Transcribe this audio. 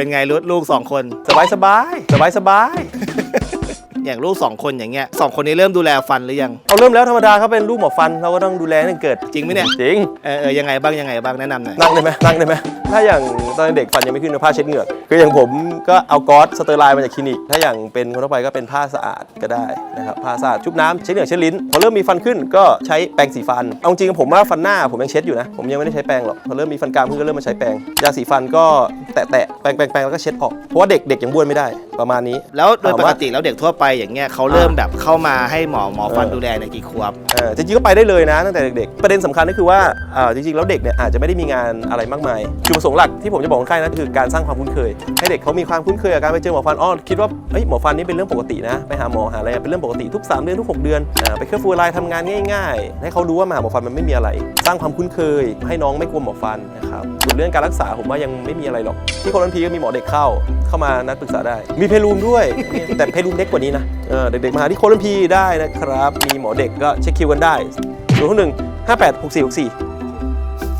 เป็นไงรุดลูกสองคน สบายสบายสบายสบาย อย่างลูกสองคนอย่างเงี้ยสองคนนี้เริ่มดูแลฟันหรือยัง เอาเริ่มแล้วธรรมดาเขาเป็นลูกหมอฟันเราก็ต้องดูแลตั้งแต่เกิดจริงไหมเนี่ยจริงเออเออยังไงบ้างยังไงบ้างแนะนำหน่อยนั่งได้ไหมนั่งได้ไหมถ้าอย่างตอนเด็กฟันยังไม่ขึ้นเอาผ้าเช็ดเหงือกคืออย่างผมก็เอาก๊อซสเตอร์ไลน์มาจากคลินิก ถ้าอย่างเป็นคนทั่วไปก็เป็นผ้าสะอาดก็ได้นะครับผ้าสะอาดชุบน้ำเช็ดเหงือกเช็ดลิ้นพอเริ่มมีฟันขึ้นก็ใช้แปรงสีฟันเอาจริงๆผมว่าฟันหน้าผมยังเช็ดอยู่นะผมยังไม่ได้ใช้แปรงหรอกพอเริ่มมีฟันกรามขึ้นก็เริ่มมาใช้แปรงยาสีฟันก็แตะแตะๆแปรงแปรงแปรงแล้วก็เช็ดออกเพราะว่าเด็กเด็กยังบ้วนไม่ได้ประมาณนี้ แล้วโดยถามปว่ากติแล้วเด็กทั่วไปอย่างเงี้ยเขาเริ่มแบบเข้ามาให้หมอหมอฟันดูแลในยกี่ขวบ เออจริงๆก็ไปได้เลยนะตั้งแต่เด็กๆ ประเด็นสำคัญก็คือว่าอ่าจริงๆ แล้วเด็กเนี่ยอาจจะไม่ได้มีงานอะไรมากมายจุดประสงค์หลักที่ผมจะบอกคนไข้นะคือการสร้างความคุ้นเคย ให้เด็กเขามีความคุ้นเคยกับการไปเจอหมอฟันอ้อคิดว่าเอ้ยหมอฟันนี่เป็นเรื่องปกตินะ ไปหาหมอหาอะไรเป็นเรื่องปกติทุก 3 เดือนทุก 6 เดือนอ่าไปเครื่องฟูไลน์ทำงานง่ายๆ ให้เขารู้ว่ามาหาหมอฟันมันไม่มีอะไร สร้างความคุ้นเคย ให้น้องไม่กลัวหมอฟันนะครับส่วนเรื่องการรักษาผมว่ายังไม่มีอะไรหรอกที่โคนทันทีก็มีหมอเด็กเข้าเข้ามานัดปรึกษาได้ มีเพลูมด้วยแต่เพลูมเล็กกว่านี้นะเออเด็กๆมาหาที่โคนทันพีได้นะครับ มีหมอเด็กก็เช็คคิวกันได้ศูนย์หนึ่งห้าแปดหกสี่หกสี่